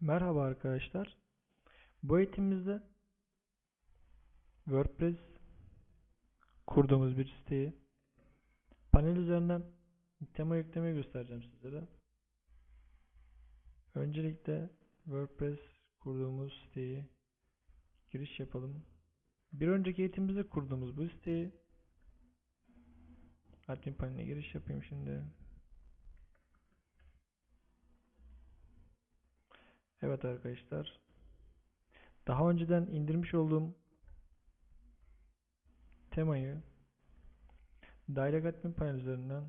Merhaba arkadaşlar. Bu eğitimimizde WordPress kurduğumuz bir siteyi panel üzerinden tema yüklemeyi göstereceğim sizlere. Öncelikle WordPress kurduğumuz siteyi giriş yapalım. Bir önceki eğitimimizde kurduğumuz bu siteyi admin paneline giriş yapayım şimdi. Evet arkadaşlar. Daha önceden indirmiş olduğum temayı Direct Admin panel üzerinden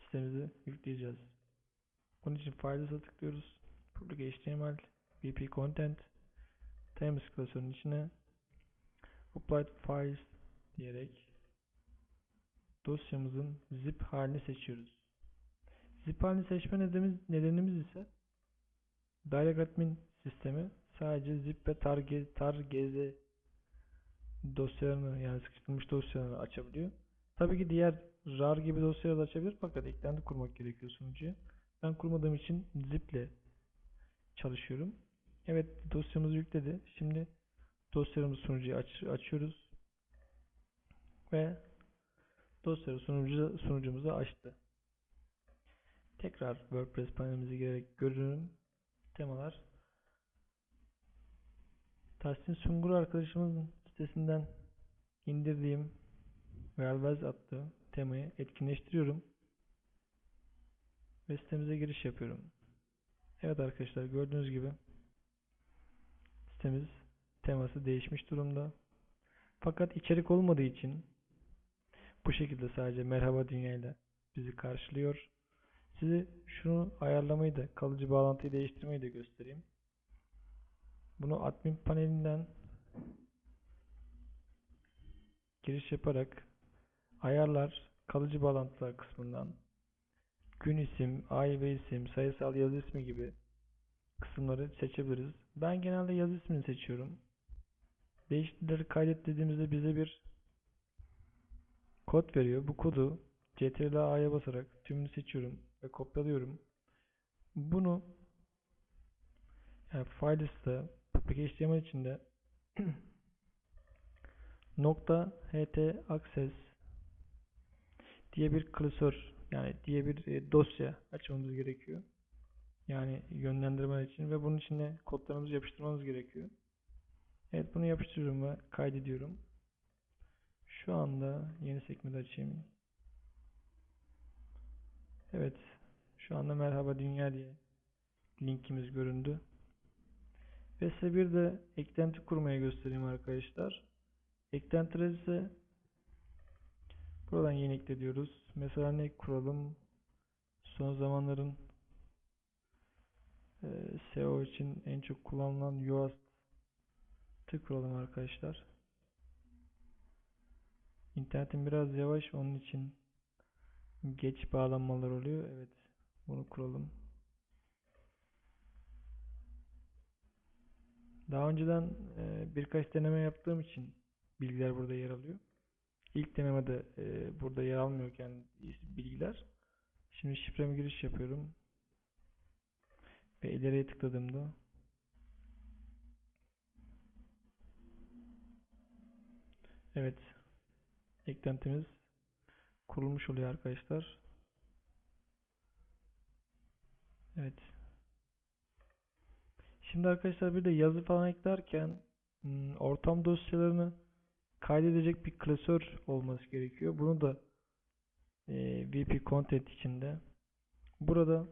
sitemize yükleyeceğiz. Bunun için Files'a tıklıyoruz. Public HTML, WP Content, Themes klasörünün içine Applied Files diyerek dosyamızın zip halini seçiyoruz. Zip seçme nedenimiz, nedenimiz ise Direct Admin sistemi sadece zip ve tar, ge- tar gz dosyalarını yani sıkıştırılmış dosyalarını açabiliyor. Tabii ki diğer rar gibi dosyaları da açabilir fakat eklenti kurmak gerekiyor sunucuya. Ben kurmadığım için zip ile çalışıyorum. Evet dosyamızı yükledi. Şimdi dosyamızı sunucuya aç, açıyoruz. Ve dosyaları sunucu, sunucumuza açtı. Tekrar WordPress panelimize girerek görünüm temalar. Tahsin Sungur arkadaşımızın sitesinden indirdiğim ve Alvez attığı temayı etkinleştiriyorum. Ve sitemize giriş yapıyorum. Evet arkadaşlar gördüğünüz gibi sitemiz teması değişmiş durumda. Fakat içerik olmadığı için bu şekilde sadece merhaba dünyayla bizi karşılıyor. Size şunu ayarlamayı da kalıcı bağlantıyı değiştirmeyi de göstereyim. Bunu admin panelinden giriş yaparak ayarlar kalıcı bağlantılar kısmından gün isim, ay ve isim, sayısal yazı ismi gibi kısımları seçebiliriz. Ben genelde yazı ismini seçiyorum. Değişiklikleri kaydet dediğimizde bize bir kod veriyor. Bu kodu Ctrl A'ya basarak tümünü seçiyorum ve kopyalıyorum. Bunu yani files'ta HTML içinde nokta ht access diye bir klasör yani diye bir e, dosya açmamız gerekiyor. Yani yönlendirme için ve bunun içine kodlarımızı yapıştırmamız gerekiyor. Evet bunu yapıştırıyorum ve kaydediyorum. Şu anda yeni sekmede açayım. Evet. Şu anda merhaba dünya diye linkimiz göründü. Ve size bir de eklenti kurmaya göstereyim arkadaşlar. Eklentileri ise buradan yeni ekle diyoruz. Mesela ne kuralım? Son zamanların e, SEO için en çok kullanılan Yoast'ı kuralım arkadaşlar. İnternetim biraz yavaş onun için geç bağlanmalar oluyor. Evet. Bunu kuralım. Daha önceden e, birkaç deneme yaptığım için bilgiler burada yer alıyor. İlk denemede e, burada yer almıyorken bilgiler. Şimdi şifreme giriş yapıyorum. Ve ileriye tıkladığımda Evet. Eklentimiz kurulmuş oluyor arkadaşlar. Evet. Şimdi arkadaşlar bir de yazı falan eklerken hmm, ortam dosyalarını kaydedecek bir klasör olması gerekiyor. Bunu da e, VP Content içinde burada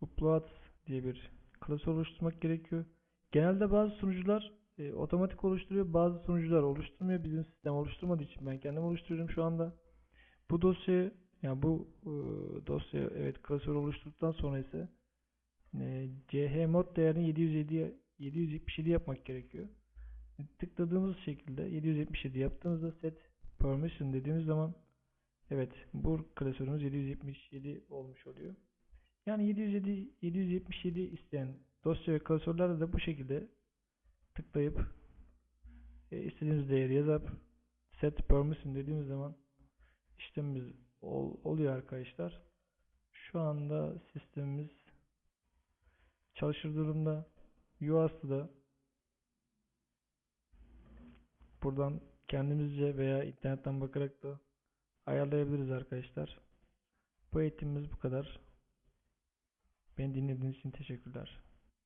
uploads diye bir klasör oluşturmak gerekiyor. Genelde bazı sunucular e, otomatik oluşturuyor. Bazı sunucular oluşturmuyor. Bizim sistem oluşturmadığı için ben kendim oluşturuyorum şu anda. Bu dosyayı yani bu e, dosya evet klasör oluşturduktan sonra ise e, chmod değerini 707 777 yapmak gerekiyor. Tıkladığımız şekilde 777 yaptığımızda set permission dediğimiz zaman evet bu klasörümüz 777 olmuş oluyor. Yani 707 777 isteyen dosya ve klasörlerde de bu şekilde tıklayıp e, istediğimiz değeri yazıp set permission dediğimiz zaman işlemimiz ol, oluyor arkadaşlar. Şu anda sistemimiz çalışır durumda. UAS'ı da buradan kendimizce veya internetten bakarak da ayarlayabiliriz arkadaşlar. Bu eğitimimiz bu kadar. Beni dinlediğiniz için teşekkürler.